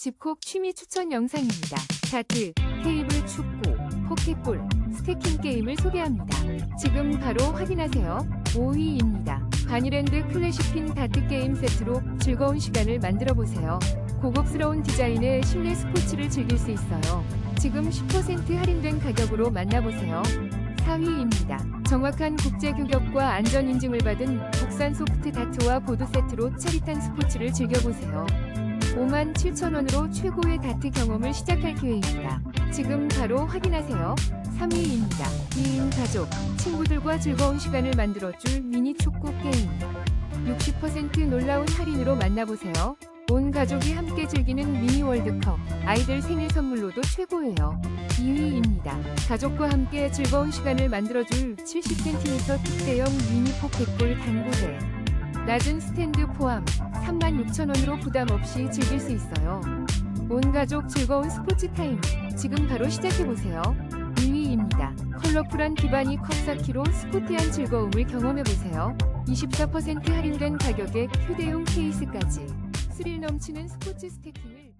집콕 취미 추천 영상입니다. 다트, 테이블 축구, 포켓볼, 스태킹 게임을 소개합니다. 지금 바로 확인하세요. 5위입니다. 바니랜드 클래식핀 다트 게임 세트로 즐거운 시간을 만들어 보세요. 고급스러운 디자인의 실내 스포츠를 즐길 수 있어요. 지금 10% 할인된 가격으로 만나보세요. 4위입니다. 정확한 국제 규격과 안전 인증을 받은 국산 소프트 다트와 보드 세트로 짜릿한 스포츠를 즐겨보세요. 5만 7천원으로 최고의 다트 경험을 시작할 기회입니다. 지금 바로 확인하세요. 3위입니다. 2인 가족, 친구들과 즐거운 시간을 만들어줄 미니 축구 게임. 60% 놀라운 할인으로 만나보세요. 온 가족이 함께 즐기는 미니 월드컵. 아이들 생일 선물로도 최고예요. 2위입니다. 가족과 함께 즐거운 시간을 만들어줄 70cm 특대형 미니 포켓볼 당구대. 낮은 스탠드 포함 36,000원으로 부담 없이 즐길 수 있어요. 온 가족 즐거운 스포츠 타임. 지금 바로 시작해보세요. 2위입니다. 컬러풀한 기바니 컵사키로 스포티한 즐거움을 경험해보세요. 24% 할인된 가격에 휴대용 케이스까지. 스릴 넘치는 스포츠 스태킹을